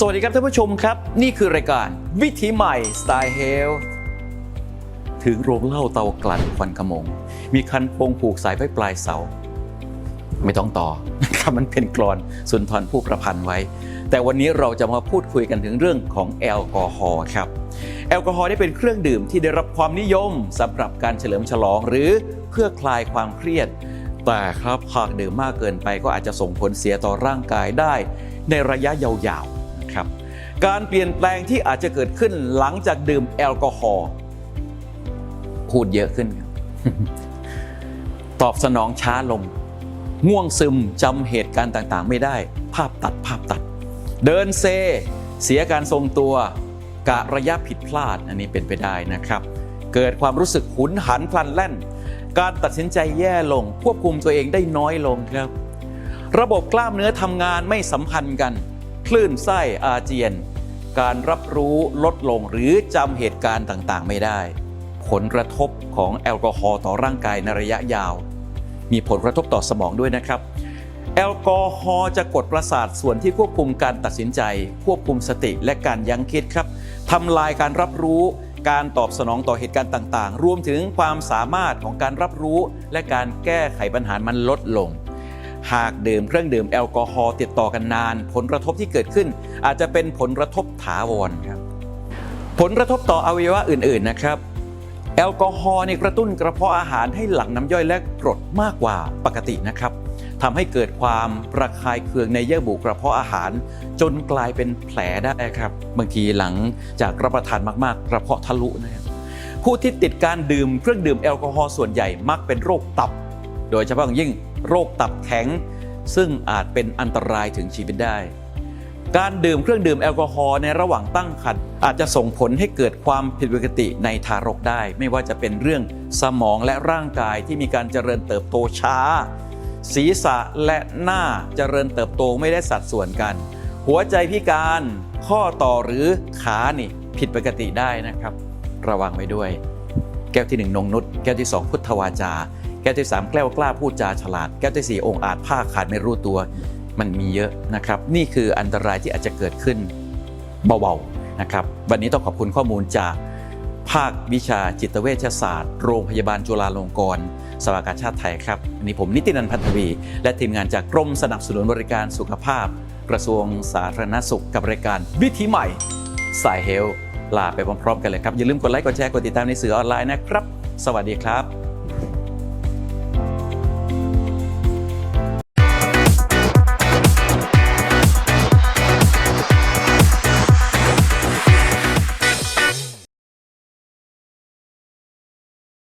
สวัสดีครับท่านผู้ชมครับ นี่คือรายการวิถีใหม่สไตล์เฮลถึงโรงเหล้าเตากลั่นควันขมง มีคันโปงผูกสายไว้ปลายเสา ไม่ต้องต่อนะครับมันเป็นกรอนสุนทรผู้ประพันธ์ไว้ แต่วันนี้เราจะมาพูดคุยกันถึงเรื่องของแอลกอฮอล์ครับ แอลกอฮอล์ได้เป็นเครื่องดื่มที่ได้รับความนิยมสำหรับการเฉลิมฉลองหรือเพื่อคลายความเครียด แต่ครับหากดื่มมากเกินไปก็อาจจะส่งผลเสียต่อร่างกายได้ ในระยะยาว ครับ การเปลี่ยนแปลงที่อาจจะเกิดขึ้นหลังจากดื่มแอลกอฮอล์พูดเยอะขึ้น ตอบสนองช้าลง ง่วงซึมจำเหตุการณ์ต่างๆ ไม่ได้ ภาพตัดภาพตัด เดินเซ เสียการทรงตัวกะระยะผิดพลาดอันนี้เป็นไปได้นะครับ เกิดความรู้สึกหุนหันพลันแล่น การตัดสินใจแย่ลง ควบคุมตัวเองได้น้อยลงครับ ระบบกล้ามเนื้อทำงานไม่สัมพันธ์กัน คลื่นไส้อาเจียน การรับรู้ลดลงหรือจำเหตุการณ์ต่างๆ ไม่ได้ ผลกระทบของแอลกอฮอล์ต่อร่างกายในระยะยาว มีผลกระทบต่อสมองด้วยนะครับ แอลกอฮอล์จะกดประสาทส่วนที่ควบคุมการตัดสินใจ ควบคุมสติและการยั้งคิดครับทำลายการรับรู้การตอบสนองต่อเหตุการณ์ต่างๆ รวมถึงความสามารถของการรับรู้และการแก้ไขปัญหามันลดลง หากดื่มเครื่องดื่มแอลกอฮอล์ติดต่อกันนาน ผลกระทบที่เกิดขึ้น อาจจะเป็นผลกระทบถาวรครับ ผลกระทบต่ออวัยวะอื่นๆนะครับ แอลกอฮอล์ในกระตุ้นกระเพาะอาหารให้หลั่งน้ำย่อยและกรดมากกว่าปกตินะครับทำให้เกิดความระคายเคืองในเยื่อบุกระเพาะอาหาร จนกลายเป็นแผลได้ครับ บางทีหลังจากรับประทานมากๆ กระเพาะทะลุนะครับผู้ที่ติดการดื่มเครื่องดื่มแอลกอฮอล์ส่วนใหญ่มักเป็นโรคตับ โดยเฉพาะอย่างยิ่งโรคตับแข็ง ซึ่งอาจเป็นอันตรายถึงชีวิตได้ การดื่มเครื่องดื่มแอลกอฮอล์ในระหว่างตั้งครรภ์อาจจะส่งผลให้เกิดความผิดปกติในทารกได้ ไม่ว่าจะเป็นเรื่องสมองและร่างกายที่มีการเจริญเติบโตช้า ศีรษะและหน้าเจริญเติบโตไม่ได้สัดส่วนกัน หัวใจพิการข้อต่อหรือขานี่ผิดปกติได้นะครับ ระวังไว้ด้วย แก้วที่หนึ่งนงนุษแก้วที่สองพุทธวาจา แก้วที่สามแกล้วกล้าพูดจาฉลาด แก้วที่สี่องค์อาจผ้าขาดไม่รู้ตัว มันมีเยอะนะครับ นี่คืออันตรายที่อาจจะเกิดขึ้นเบาๆนะครับ วันนี้ต้องขอบคุณข้อมูลจากภาควิชาจิตเวชศาสตร์ โรงพยาบาลจุฬาลงกรณ์สภากาชาติไทยครับวันนี้ผมนิตินันพันธวี และทีมงานจากกรมสนับสนุนบริการสุขภาพ กระทรวงสาธารณสุขกับรายการวิถีใหม่สายเฮลลาไปพร้อมๆกันเลยครับ อย่าลืมกดไลค์กดแชร์กดติดตามในสื่อออนไลน์นะครับ สวัสดีครับ